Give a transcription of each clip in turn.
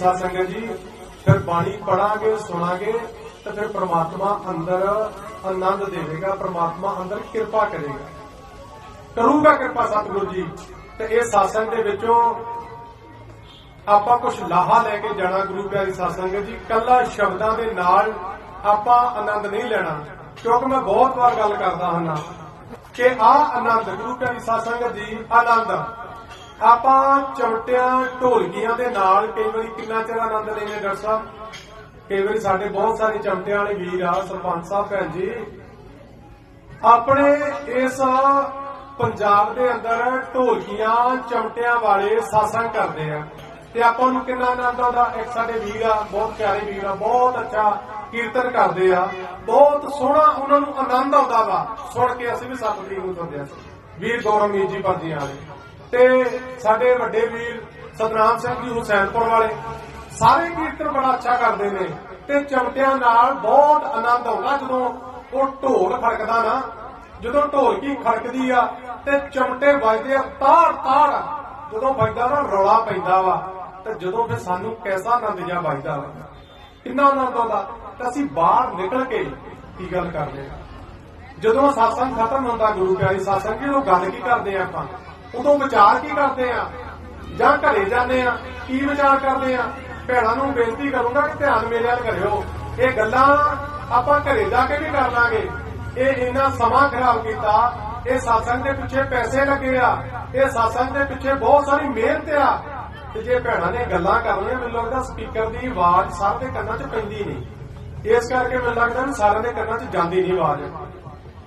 ਸਾਧ ਸੰਗਤ ਜੀ, ਫਿਰ ਬਾਣੀ ਪੜਾਂਗੇ ਸੁਣਾਂਗੇ ਤੇ ਫਿਰ ਪ੍ਰਮਾਤਮਾ ਅੰਦਰ ਆਨੰਦ ਦੇਵੇਗਾ, ਪ੍ਰਮਾਤਮਾ ਅੰਦਰ ਕਿਰਪਾ ਕਰੇਗਾ। ਕਰੂਗਾ ਕਿਰਪਾ ਸਤਿਗੁਰੂ ਜੀ, ਤੇ ਇਹ ਸਾਸੰਗ ਦੇ ਵਿੱਚੋਂ ਆਪਾਂ ਕੁਝ ਲਾਹਾ ਲੈ ਕੇ ਜਾਣਾ ਗੁਰੂ ਪਿਆਰੀ ਸਾਸੰਗ ਜੀ, ਕੱਲਾ ਸ਼ਬਦਾਂ ਦੇ ਨਾਲ ਆਪਾਂ ਆਨੰਦ ਨਹੀਂ ਲੈਣਾ, ਕਿਉਂਕਿ ਮੈਂ ਬਹੁਤ ਵਾਰ ਗੱਲ ਕਰਦਾ ਹਾਂ ਕਿ ਆ ਆਨੰਦ ਗੁਰੂ ਪਿਆਰੀ ਸਾਸੰਗ ਜੀ, ਆਨੰਦ। ਆਪਾਂ ਚਮਟਿਆਂ ਢੋਲਕੀਆਂ ਦੇ ਨਾਲ ਕਈ ਵਾਰੀ ਕਿੰਨਾ ਚਿਰ ਆਨੰਦ ਲੈਂਦੇ ਡਾਕਟਰ ਸਾਹਿਬ? ਕਈ ਵਾਰੀ ਸਾਡੇ ਬਹੁਤ ਸਾਰੇ ਚਮਟਿਆਂ ਵਾਲੇ ਵੀਰ ਆ, ਸਰਪੰਚ ਸਾਹਿਬ, ਭੈਣ ਜੀ। ਆਪਣੇ ਇਸ ਪੰਜਾਬ ਦੇ ਅੰਦਰ ਢੋਲਕੀਆਂ ਚਮਟਿਆਂ ਵਾਲੇ ਸਾਸੰਗ ਕਰਦੇ ਆ। ਤੇ ਆਪਾਂ ਨੂੰ ਕਿੰਨਾ ਆਨੰਦ ਆਉਂਦਾ? ਇੱਕ ਸਾਡੇ ਵੀਰ ਆ, ਬਹੁਤ ਪਿਆਰੇ ਵੀਰ ਆ, ਬਹੁਤ ਅੱਛਾ ਕੀਰਤਨ ਕਰਦੇ ਆ। ਬਹੁਤ ਸੋਹਣਾ ਉਹਨਾਂ ਨੂੰ ਆਨੰਦ ਆਉਂਦਾ ਵਾ। ਸੁਣ ਕੇ ਅਸੀਂ ਵੀ ਸਤਿਗੁਰੂ ਨੂੰ ਸੁਣਦੇ ਆ ਵੀਰ ਗੌਰਵਮੀਤ ਜੀ ਪਰਦੀਆਂ ਵਾਲੇ। ਤੇ ਸਾਡੇ ਵੱਡੇ ਵੀਰ ਸਤਨਾਮ ਸਿੰਘ ਜੀ ਹੁਸੈਨਪੁਰ ਵਾਲੇ ਸਾਰੇ ਕੀਰਤਨ ਬੜਾ ਅੱਛਾ ਕਰਦੇ ਨੇ ਤੇ ਚਮਟਿਆਂ ਨਾਲ ਬਹੁਤ ਆਨੰਦ ਆਉਂਦਾ ਜਦੋਂ ਉਹ ਢੋਲ ਖੜਕਦਾ ਨਾ, ਜਦੋਂ ਢੋਲਕੀ ਖੜਕਦੀ ਆ ਤੇ ਚਮਟੇ ਵੱਜਦੇ ਆ ਤਾੜ ਤਾੜ ਜਦੋਂ ਵੱਜਦਾ ਨਾ ਰੌਲਾ ਪੈਂਦਾ ਵਾ, ਤੇ ਜਦੋਂ ਫਿਰ ਸਾਨੂੰ ਕੈਸਾ ਆਨੰਦ ਜਿਹਾ ਵੱਜਦਾ ਵਾ। ਕਿੰਨਾ ਆਨੰਦ ਆਉਂਦਾ। ਤਾਂ ਅਸੀਂ ਬਾਹਰ ਨਿਕਲ ਕੇ ਕੀ ਗੱਲ ਕਰਦੇ ਆ? ਜਦੋਂ ਸਾਸੰਗ ਖਤਮ ਹੁੰਦਾ, ਗੁਰੂ ਪਿਆਰੀ ਸਾਸੰਗ ਜਦੋਂ ਗੱਲ ਕੀ ਕਰਦੇ ਆ ਆਪਾਂ? ਉਦੋਂ ਵਿਚਾਰ ਕੀ ਕਰਦੇ ਆ? ਜਾਂ ਘਰੇ ਜਾਂਦੇ ਆ? ਕੀ ਵਿਚਾਰ ਕਰਦੇ ਆ? ਭੈਣਾਂ ਨੂੰ ਬੇਨਤੀ ਕਰੂੰਗਾ ਕਿ ਧਿਆਨ ਮੇਰੇ ਨਾਲ ਕਰਿਓ। ਇਹ ਗੱਲਾਂ ਆਪਾਂ ਘਰੇ ਜਾ ਕੇ ਵੀ ਕਰ ਲਾਂਗੇ। ਇਹ ਇੰਨਾ ਸਮਾਂ ਖਰਾਬ ਕੀਤਾ, ਇਹ ਸਾਸੰਗ ਦੇ ਪਿੱਛੇ ਪੈਸੇ ਲੱਗੇ ਆ। ਇਹ ਸਾਸੰਗ ਦੇ ਪਿੱਛੇ ਬਹੁਤ ਸਾਰੀ ਮਿਹਨਤ ਆ। ਤੇ ਜੇ ਭੈਣਾਂ ਨੇ ਗੱਲਾਂ ਕਰਨੀਆਂ, ਮੈਨੂੰ ਲੱਗਦਾ ਸਪੀਕਰ ਦੀ ਆਵਾਜ਼ ਸਾਰੇ ਦੇ ਕੰਨਾਂ 'ਚ ਪੈਂਦੀ ਨਹੀਂ। ਇਸ ਕਰਕੇ ਮੈਨੂੰ ਲੱਗਦਾ ਸਾਰਿਆਂ ਦੇ ਕੰਨਾਂ 'ਚ ਜਾਂਦੀ ਨਹੀਂ ਆਵਾਜ਼।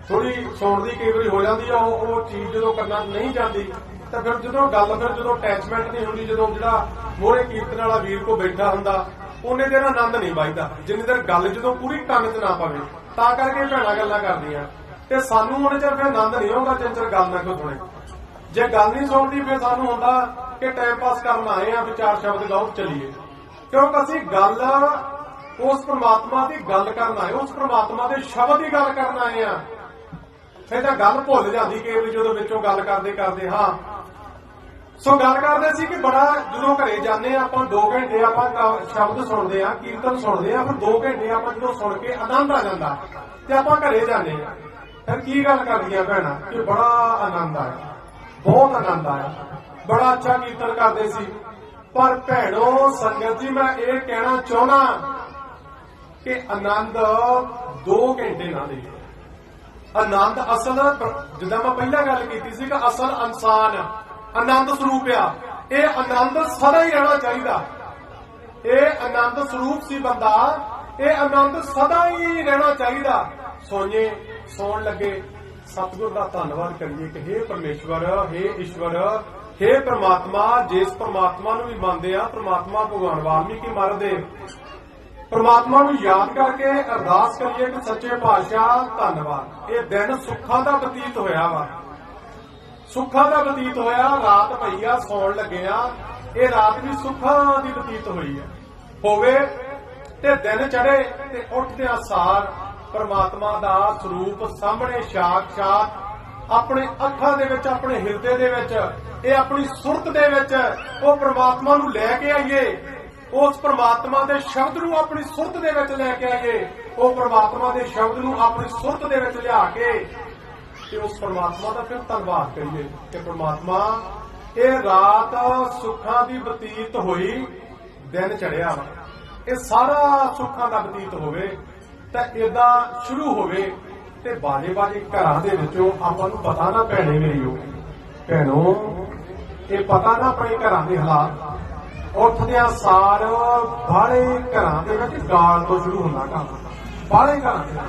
ਥੋੜੀ ਸੁਣਨ ਦੀ ਕਈ ਵਾਰੀ ਹੋ ਜਾਂਦੀ ਆ, ਉਹ ਉਹ ਚੀਜ਼ ਜਦੋਂ ਕੰਨਾਂ ਨਹੀਂ ਜਾਂਦੀ, ਤਾਂ ਫਿਰ ਜਦੋਂ ਗੱਲ ਫਿਰ ਜਦੋਂ ਅਟੈਚਮੈਂਟ ਨਹੀਂ ਹੁੰਦੀ, ਜਦੋਂ ਜਿਹੜਾ ਮੋਹਰੇ ਕੀਰਤਨ ਵਾਲਾ ਵੀਰ ਕੋ ਬੈਠਾ ਹੁੰਦਾ, ਉਹਨੇ ਦਿਨ ਆਨੰਦ ਨਹੀਂ ਵੱਜਦਾ ਜਿੰਨੀ ਦੇਰ ਗੱਲ ਜਦੋਂ ਪੂਰੀ ਕੰਨ 'ਚ ਨਾ ਪਵੇ, ਤਾਂ ਕਰਕੇ ਭੈਣਾਂ ਗੱਲਾਂ ਕਰਦੀਆਂ। ਤੇ ਸਾਨੂੰ ਉਹਨੇ ਚਿਰ ਫਿਰ ਆਨੰਦ ਨਹੀਂ ਆਉਂਦਾ, ਜਿੰਨੇ ਚਿਰ ਗੱਲ ਨਾ ਕੋਈ ਸੁਣੇ। ਜੇ ਗੱਲ ਨਹੀਂ ਸੁਣਦੀ, ਫਿਰ ਸਾਨੂੰ ਹੁੰਦਾ ਕਿ ਟਾਈਮ ਪਾਸ ਕਰਨ ਆਏ ਆ ਵਿਚਾਰ ਸ਼ਬਦ ਗਾਓ, ਚਲੀਏ। ਕਿਉਂਕਿ ਅਸੀਂ ਗੱਲ ਉਸ ਪ੍ਰਮਾਤਮਾ ਦੀ ਗੱਲ ਕਰਨ ਆਏ, ਉਸ ਪ੍ਰਮਾਤਮਾ ਦੇ ਸ਼ਬਦ ਦੀ ਗੱਲ ਕਰਨ ਆਏ ਆ। ਫਿਰ ਤਾਂ ਗੱਲ ਭੁੱਲ ਜਾਂਦੀ ਕਿ ਵੀ ਜਦੋਂ ਵਿੱਚੋਂ ਗੱਲ ਕਰਦੇ ਕਰਦੇ, ਹਾਂ। ਸੋ ਗੱਲ ਕਰਦੇ ਸੀ ਕਿ ਬੜਾ ਜਦੋਂ ਘਰੇ ਜਾਂਦੇ ਆ ਆਪਾਂ 2 ਘੰਟੇ ਆਪਾਂ ਸ਼ਬਦ ਸੁਣਦੇ ਆ ਕੀਰਤਨ ਸੁਣਦੇ ਆ ਫਿਰ 2 ਘੰਟੇ ਆਪਾਂ ਜਦੋਂ ਸੁਣ ਕੇ ਆਨੰਦ ਆ ਜਾਂਦਾ ਤੇ ਆਪਾਂ ਘਰੇ ਜਾਂਦੇ ਆ ਫਿਰ ਕੀ ਗੱਲ ਕਰਦੀਆਂ ਭੈਣਾਂ? ਕਿ ਬੜਾ ਆਨੰਦ ਆਇਆ। ਬਹੁਤ ਆਨੰਦ ਆਇਆ। ਬੜਾ ਅੱਛਾ ਕੀਰਤਨ ਕਰਦੇ ਸੀ। ਪਰ ਭੈਣੋ, ਸੰਗਤ ਜੀ, ਮੈਂ ਇਹ ਕਹਿਣਾ ਚਾਹਣਾ ਕਿ ਆਨੰਦ 2 ਘੰਟੇ ਨਾ ਦੇ ਆਨੰਦ ਅਸਲ ਜਿੱਦਾਂ ਮੈਂ ਪਹਿਲਾਂ ਗੱਲ ਕੀਤੀ ਸੀ ਕਿ ਅਸਲ ਇਨਸਾਨ ਆਨੰਦ ਸਰੂਪ ਆ ਇਹ ਆਨੰਦ ਸਦਾ ਹੀ ਰਹਿਣਾ ਚਾਹੀਦਾ ਇਹ ਆਨੰਦ ਸਰੂਪ ਸੀ ਬੰਦਾ ਇਹ ਆਨੰਦ ਸਦਾ ਹੀ ਰਹਿਣਾ ਚਾਹੀਦਾ ਸੋਨੇ ਸੌਣ ਲੱਗੇ ਸਤਿਗੁਰ ਦਾ ਧੰਨਵਾਦ ਕਰੀਏ ਕਿ हे ਪਰਮੇਸ਼ਵਰ हे ਈਸ਼ਵਰ हे ਪ੍ਰਮਾਤਮਾ ਜਿਸ ਪ੍ਰਮਾਤਮਾ ਨੂੰ ਵੀ ਮੰਨਦੇ ਆ ਪ੍ਰਮਾਤਮਾ ਭਗਵਾਨ ਵਾਲਮੀਕੀ ਮਹਾਰਾਜ ਦੇ ਪ੍ਰਮਾਤਮਾ ਨੂੰ ਯਾਦ ਕਰਕੇ ਅਰਦਾਸ ਕਰੀਏ ਕਿ ਸੱਚੇ ਪਾਤਸ਼ਾਹ, ਧੰਨਵਾਦ। ਇਹ ਦਿਨ ਸੁੱਖਾਂ ਦਾ ਬਤੀਤ ਹੋਇਆ ਵਾ। ਸੁੱਖਾਂ ਦਾ ਬਤੀਤ ਹੋਇਆ, ਰਾਤ ਪਈ ਸੌਣ ਲੱਗਿਆ ਇਹ ਰਾਤ ਵੀ ਸੁੱਖਾਂ ਦੀ ਬਤੀਤ ਹੋਈ ਹੈ। ਹੋਵੇ ਤੇ ਦਿਨ ਚੜੇ ਤੇ ਉੱਠਦਿਆਂ ਆਸਾਰ, ਪ੍ਰਮਾਤਮਾ ਦਾ ਸਰੂਪ ਸਾਹਮਣੇ ਸਾਖਸ਼ਾਤ, ਆਪਣੇ ਅੱਖਾਂ ਦੇ ਵਿੱਚ, ਆਪਣੇ ਹਿਰਦੇ ਦੇ ਵਿੱਚ, ਇਹ ਆਪਣੀ ਸੁਰਤ ਦੇ ਵਿੱਚ ਉਹ ਪ੍ਰਮਾਤਮਾ ਨੂੰ ਲੈ ਕੇ ਆਈਏ। ਉਸ ਪ੍ਰਮਾਤਮਾ ਦੇ ਸ਼ਬਦ ਨੂੰ ਆਪਣੀ ਸੁਰਤ ਦੇ ਵਿੱਚ ਲੈ ਕੇ ਆਈਏ। ਉਹ ਪ੍ਰਮਾਤਮਾ ਦੇ ਸ਼ਬਦ ਨੂੰ ਆਪਣੀ ਸੁਰਤ ਦੇ ਵਿੱਚ ਲਿਆ ਕੇ ਤੇ ਉਸ ਪ੍ਰਮਾਤਮਾ ਦਾ ਫਿਰ ਧੰਨਵਾਦ ਕਰੀਏ ਕਿ ਪ੍ਰਮਾਤਮਾ, ਇਹ ਰਾਤ ਸੁੱਖਾਂ ਦੀ ਬਤੀਤ ਹੋਈ, ਦਿਨ ਚੜਿਆ ਇਹ ਸਾਰਾ ਸੁੱਖਾਂ ਦਾ ਬਤੀਤ ਹੋਵੇ ਤਾਂ ਇਦਾਂ ਸ਼ੁਰੂ ਹੋਵੇ ਤੇ ਬਾਜੇ ਬਾਜੇ ਘਰਾਂ ਦੇ ਵਿੱਚੋਂ ਆਪਾਂ ਨੂੰ ਪਤਾ ਨਾ ਭੈਣੇ ਮੇਰੀਓ ਭੈਣੋ, ਇਹ ਪਤਾ ਨਾ ਆਪਣੇ ਘਰਾਂ ਦੇ ਹਾਲਾਤ। ਉੱਠਦਿਆਂ ਸਾਰ ਬਾਹਲੇ ਘਰਾਂ ਦੇ ਵਿੱਚ ਗਾਲ ਤੋਂ ਸ਼ੁਰੂ ਹੁੰਦਾ ਕੰਮ। ਬਾਹਲੇ ਘਰਾਂ ਦੇ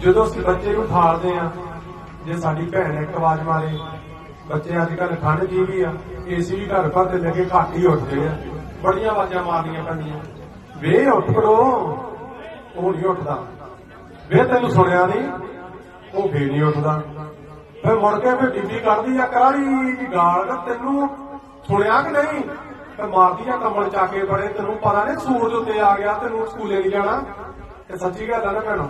ਜਦੋਂ ਅਸੀਂ ਬੱਚੇ ਨੂੰ ਠਾਲਦੇ ਆ ਜੇ ਸਾਡੀ ਭੈਣ ਇੱਕ ਆਵਾਜ਼ ਮਾਰੇ, ਬੱਚੇ ਅੱਜ ਕੱਲ ਠੰਡ ਜੀ ਵੀ ਆ, ਏਸੀ ਵੀ ਘਰ ਘਰ ਤੇ ਲੱਗੇ ਘੱਟ ਹੀ ਉੱਠਦੇ ਆ। ਬੜੀਆਂ ਆਵਾਜ਼ਾਂ ਮਾਰਨੀਆਂ ਪੈਂਦੀਆਂ। ਵੇ ਉੱਠ ਕਰੋ ਉਹ ਨਹੀਂ ਉੱਠਦਾ। ਵੇ ਤੈਨੂੰ ਸੁਣਿਆ ਨਹੀਂ, ਉਹ ਫੇਰ ਨਹੀਂ ਉੱਠਦਾ। ਫਿਰ ਮੁੜ ਕੇ ਫਿਰ ਬੀਬੀ ਕੱਢਦੀ ਆ ਕਾਲੀ ਦੀ ਗਾਲ ਕਿ ਤੈਨੂੰ ਸੁਣਿਆ ਕਿ ਨਹੀਂ? ਫਿਰ ਮਾਰਦੀ ਆ ਕਮਲ ਚਾ ਕੇ ਬੜੇ, ਤੈਨੂੰ ਪਤਾ ਨਹੀਂ ਸੂਰਜ ਉੱਤੇ ਆ ਗਿਆ, ਤੈਨੂੰ ਸਕੂਲੇ ਨਹੀਂ ਜਾਣਾ। ਇਹ ਸੱਚੀ ਗੱਲ ਆ ਨਾ ਭੈਣੋ,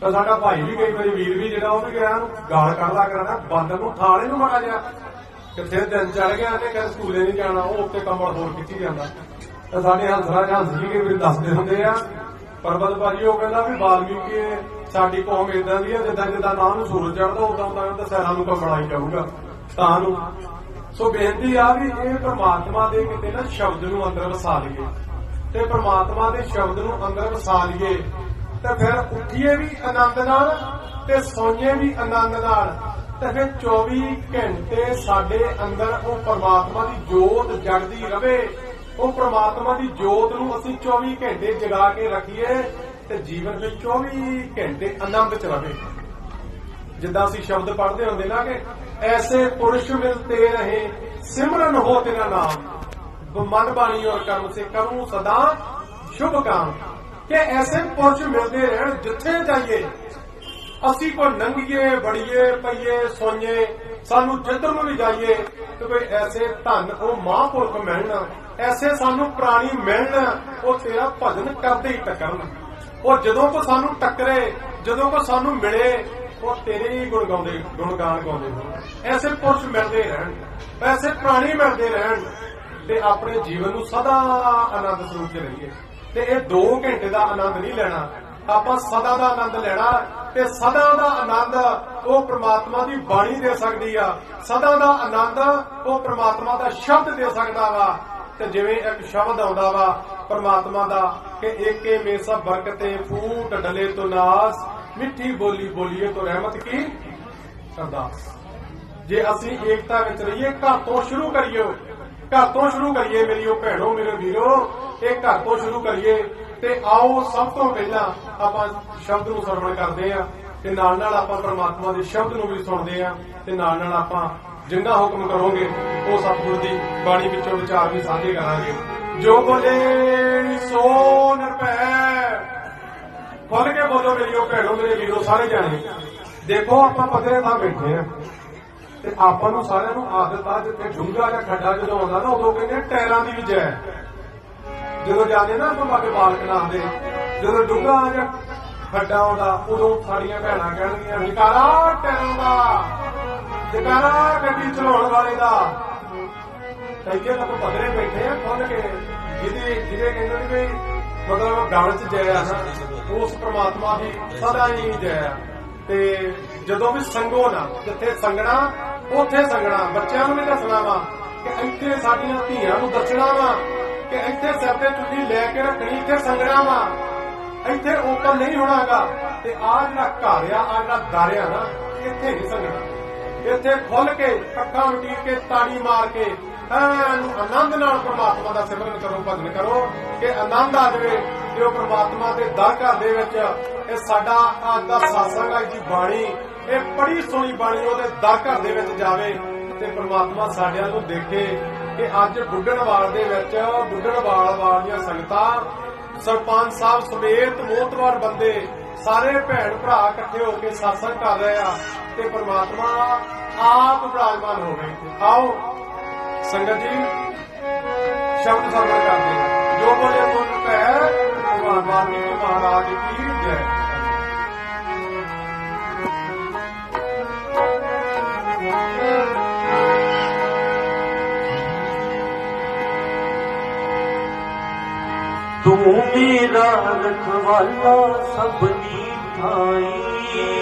ਤਾਂ ਸਾਡਾ ਭਾਈ ਵੀ ਕਈ ਵਾਰੀ ਵੀਰ ਵੀ ਜਿਹੜਾ, ਉਹ ਵੀ ਗਿਆ ਉਹਨੂੰ ਗਾਲ ਕੱਢਦਾ ਕਰਾਂਦਾ ਬਾਂਦਰ ਨੂੰ ਥਾਲੇ ਨੂੰ ਮਾੜਾ ਜਿਹਾ। ਕਿੱਥੇ ਦਿਨ ਚੜ ਗਿਆ ਤੇ ਕਹਿੰਦਾ ਸਕੂਲੇ ਨਹੀਂ ਜਾਣਾ, ਉਹ ਉੱਤੇ ਕਮਲ ਹੋਰ ਖਿੱਚੀ ਜਾਂਦਾ। ਤਾਂ ਸਾਡੇ ਹੰਸਰਾ ਹੰਸ ਜੀ ਕੇ ਵੀ ਦੱਸਦੇ ਹੁੰਦੇ ਆ ਪਰਬਤ ਭਾਜੀ ਉਹ ਕਹਿੰਦਾ ਵੀ ਵਾਲਮੀਕੀ ਸਾਡੀ ਕੌਮ ਇਦਾਂ ਦੀ ਆ, ਜਿੱਦਾਂ ਜਿੱਦਾਂ ਨਾਂ ਨੂੰ ਸੂਰਜ ਚੜਦਾ ਉਦਾਂ ਉਦਾਂ ਤਾਂ ਸੈਰਾਂ ਨੂੰ ਕਮਲ ਆਈ ਜਾਊਗਾ, ਤਾਂ ਨੂੰ। ਸੋ ਬੇਨਤੀ ਆ ਵੀ ਇਹ ਪ੍ਰਮਾਤਮਾ ਦੇ ਕਿਤੇ ਨਾ ਸ਼ਬਦ ਨੂੰ ਅੰਦਰ ਵਸਾ ਲਈਏ। ਤੇ ਪ੍ਰਮਾਤਮਾ ਦੇ ਸ਼ਬਦ ਨੂੰ ਅੰਦਰ ਵਸਾ ਲਈਏ। ਤੇ ਫਿਰ ਉੱਠੀਏ ਵੀ ਆਨੰਦ ਨਾਲ ਤੇ ਸੋਈਏ ਵੀ ਆਨੰਦ ਨਾਲ। ਤੇ ਫਿਰ 24 ਘੰਟੇ ਸਾਡੇ ਅੰਦਰ ਉਹ ਪ੍ਰਮਾਤਮਾ ਦੀ ਜੋਤ ਜਗਦੀ ਰਵੇ। ਉਹ ਪ੍ਰਮਾਤਮਾ ਦੀ ਜੋਤ ਨੂੰ ਅਸੀਂ 24 ਘੰਟੇ ਜਗਾ ਕੇ ਰੱਖੀਏ ਤੇ ਜੀਵਨ ਵਿੱਚ 24 ਘੰਟੇ ਆਨੰਦ ਚ ਰਵੇ। ਜਿੱਦਾਂ ਅਸੀਂ ਸ਼ਬਦ ਪੜ੍ਹਦੇ ਹੁੰਦੇ ਨਾ ਕਿ ਐਸੇ ਪੁਰਸ਼ ਮਿਲਤੇ ਰਹੇ, ਸਿਮਰਨ ਹੋ ਤੇਰਾ ਨਾਮ। ਮਨ ਬਾਣੀ ਔਰ ਕਰਮ ਸੇ ਕਰੂੰ ਸਦਾ, ਸ਼ੁਭ ਕਾਮ। ਕਿ ਐਸੇ ਪੁਰਸ਼ ਮਿਲਦੇ ਰਹਿਣ ਜਿੱਥੇ ਜਾਈਏ। ਅਸੀਂ ਕੋ ਨੰਗੀਏ ਬੜੀਏ ਪਈਏ, ਸੋਈਏ, ਸਾਨੂੰ ਜਿੱਧਰ ਨੂੰ ਵੀ ਜਾਈਏ, ਤੇ ਕੋਈ ਐਸੇ ਧੰਨ ਉਹ ਮਹਾਂਪੁਰਖ ਮਿਲਣ। ਐਸੇ ਸਾਨੂੰ ਪ੍ਰਾਣੀ ਮਿਲਣ, ਉਹ ਤੇਰਾ ਭਜਨ ਕਰਦੇ ਹੀ ਟੱਕਰਨ। ਉਹ ਜਦੋਂ ਕੋ ਸਾਨੂੰ ਟੱਕਰੇ, ਜਦੋਂ ਕੋ ਸਾਨੂੰ ਮਿਲੇ ਉਹ ਤੇਰੇ ਹੀ ਗੁਣ ਗਾਉਂਦੇ ਗੁਣ ਗਾਣ ਗਾਉਂਦੇ ਹੋਣ। ਐਸੇ ਪੁਰਸ਼ ਮਿਲਦੇ ਰਹਿਣ, ਐਸੇ ਪ੍ਰਾਣੀ ਮਿਲਦੇ ਰਹਿਣ ਤੇ ਆਪਣੇ ਜੀਵਨ ਨੂੰ ਸਦਾ ਆਨੰਦ ਸਰੂਪ ਚ ਰਹੀਏ। ਤੇ ਇਹ 2 ਘੰਟੇ ਦਾ ਆਨੰਦ ਨਹੀਂ ਲੈਣਾ। ਆਪਾਂ ਸਦਾ ਦਾ ਆਨੰਦ ਲੈਣਾ ਤੇ ਸਦਾ ਦਾ ਆਨੰਦ ਉਹ ਪ੍ਰਮਾਤਮਾ ਦੀ ਬਾਣੀ ਦੇ ਸਕਦੀ ਆ। ਸਦਾ ਦਾ ਆਨੰਦ ਉਹ ਪ੍ਰਮਾਤਮਾ ਦਾ ਸ਼ਬਦ ਦੇ ਸਕਦਾ ਵਾ। ਤੇ ਜਿਵੇਂ ਇੱਕ ਸ਼ਬਦ ਆਉਂਦਾ ਵਾ ਪ੍ਰਮਾਤਮਾ ਦਾ ਕਿ ਏਕੇ ਮੇ ਸਭ ਬਰਕਤੇ ਫੂਟ ਡਲੇ ਤੋਂ ਨਾਸ ਮਿੱਠੀ ਬੋਲੀ ਬੋਲੀਏ ਤੋਂ ਰਹਿਮਤ ਕੀ? ਅਰਦਾਸ। ਜੇ ਅਸੀਂ ਏਕਤਾ ਵਿੱਚ ਰਹੀਏ, ਘਰ ਤੋਂ ਸ਼ੁਰੂ ਕਰੀਏ ਘਰ ਤੋਂ ਸ਼ੁਰੂ ਕਰੀਏ ਮੇਰੀ ਉਹ ਭੈਣੋ, ਮੇਰੇ ਵੀਰੋ। ਇਹ ਘਰ ਤੋਂ ਸ਼ੁਰੂ ਕਰੀਏ ਤੇ ਆਓ ਸਭ ਤੋਂ ਪਹਿਲਾਂ ਆਪਾਂ ਸ਼ਬਦ ਨੂੰ ਸਰਵਣ ਕਰਦੇ ਆ ਤੇ ਨਾਲ ਨਾਲ ਆਪਾਂ ਪ੍ਰਮਾਤਮਾ ਦੇ ਸ਼ਬਦ ਨੂੰ ਵੀ ਸੁਣਦੇ ਆ ਤੇ ਨਾਲ ਨਾਲ ਆਪਾਂ ਜਿੰਨਾ ਹੁਕਮ ਕਰੋਗੇ, ਉਹ ਸਤਿਗੁਰੂ ਦੀ ਬਾਣੀ ਵਿੱਚੋਂ ਵਿਚਾਰ ਵੀ ਸਾਂਝੇ ਕਰਾਂਗੇ। ਜੋ ਬੋਲੇ, ਸੋ ਨਿਰਭੈ। ਖੁੱਲ ਕੇ ਬੋਲੋ ਮੇਰੀਓ ਭੈਣੋ, ਮੇਰੇ ਵੀਰੋ, ਸਾਰੇ ਜਾਣੇ। ਦੇਖੋ, ਆਪਾਂ ਪੱਧਰੇ ਥਾਂ ਬੈਠੇ ਆ ਤੇ ਆਪਾਂ ਨੂੰ ਸਾਰਿਆਂ ਨੂੰ ਆਦਤ ਆ, ਜਿੱਥੇ ਡੂੰਘਾ ਜਾਂ ਖੱਡਾ ਜਦੋਂ ਆਉਂਦਾ ਨਾ, ਉਦੋਂ ਕਹਿੰਦੇ ਆ ਟਾਇਰਾਂ ਦੀ ਵੀ ਜੈ। ਜਦੋਂ ਜਾਂਦੇ ਨਾ ਆਪਾਂ ਬਾਗੇ ਬਾਲਕ ਨਾਮ ਜਦੋਂ ਡੂੰਘਾ ਜਾਂ ਖੱਡਾ ਆਉਂਦਾ, ਉਦੋਂ ਸਾਡੀਆਂ ਭੈਣਾਂ ਕਹਿਣਗੀਆਂ ਨਿਕਾਰਾ ਟਾਇਰਾਂ ਦਾ ਨਿਕਾਰਾ ਗੱਡੀ ਚਲਾਉਣ ਵਾਲੇ ਦਾ। ਤਾਂ ਇੱਥੇ ਤਾਂ ਆਪਾਂ ਪੱਧਰੇ ਬੈਠੇ ਆ ਖੁੱਲ ਕੇ। ਜਿਹਦੇ ਜਿਹਦੇ ਕਹਿੰਦੇ ਨੇ ਵੀ ਮਤਲਬ ਗਾਣ ਚ ਜੈ ਆ ਨਾ। ਉਸ ਪ੍ਰਮਾਤਮਾ ਦੀ ਸਦਾ ਹੀ ਜੈ ਤੇ ਜਦੋਂ ਵੀ ਸੰਗੋ ਨਾ, ਜਿੱਥੇ ਸੰਗਣਾ, ਉੱਥੇ ਸੰਗਣਾ। ਬੱਚਿਆਂ ਨੂੰ ਵੀ ਦੱਸਣਾ ਵਾ ਕਿ ਇੱਥੇ ਸਾਡੀਆਂ ਧੀਆਂ ਨੂੰ ਦੱਸਣਾ ਵਾ ਕਿ ਇੱਥੇ ਸਿਰ ਤੇ ਚੁੰਨੀ ਲੈ ਕੇ ਰੱਖਣੀ, ਇੱਥੇ ਸੰਗਣਾ ਵਾ। ਇੱਥੇ ਓਪਨ ਨਹੀਂ ਹੋਣਾਗਾ। ਤੇ ਆ ਜਿਹੜਾ ਘਰ ਆ ਆ ਜਿਹੜਾ ਦਰ ਆ ਨਾ, ਇੱਥੇ ਨਹੀਂ ਸੰਗਣਾ। ਇੱਥੇ ਖੁੱਲ ਕੇ ਅੱਖਾਂ ਮਟੀਰ ਕੇ ਤਾੜੀ ਮਾਰ ਕੇ ਐਨ ਆਨੰਦ ਨਾਲ ਪ੍ਰਮਾਤਮਾ ਦਾ ਸਿਮਰਨ ਕਰੋ, ਭਜਨ ਕਰੋ, ਕਿ ਆਨੰਦ ਆ ਜਾਵੇ। ਕਿ ਉਹ ਪ੍ਰਮਾਤਮਾ ਦੇ ਦਰ ਘਰ ਦੇ ਵਿੱਚ। ਇਹ ਸਾਡਾ ਅੱਜ ਦਾ ਸਾਸੰਗ ਆ ਦੀ ਬਾਣੀ, ਇਹ ਬੜੀ ਸੋਹਣੀ ਬਾਣੀ ਉਹਦੇ ਦਰ ਘਰ ਦੇ ਵਿੱਚ ਜਾਵੇ ਤੇ ਪ੍ਰਮਾਤਮਾ ਸਾਡਿਆਂ ਨੂੰ ਦੇਖੇ ਕਿ ਅੱਜ ਬੁੱਢਣਵਾਲ ਦੇ ਵਿੱਚ ਬੁੱਢਣਵਾਲ ਵਾਲੀਆਂ ਸੰਗਤਾਂ, ਸਰਪੰਚ ਸਾਹਿਬ ਸਮੇਤ ਮੋਤਵਾਰ ਬੰਦੇ, ਸਾਰੇ ਭੈਣ ਭਰਾ ਇਕੱਠੇ ਹੋ ਕੇ satsang ਕਰ ਰਹੇ ਆ ਤੇ ਪ੍ਰਮਾਤਮਾ ਆਪ ਵਿਰਾਜਮਾਨ ਹੋਵੇ ਆਓ, ਸੰਗਤ ਜੀ, ਸ਼ਬਦ ਸਰਵਣ ਕਰਦੇ ਜੋ ਬੋਲੇ ਸੁਣ ਪੈ महाराज पीर जय तू मेरा रखवाला सभी थाई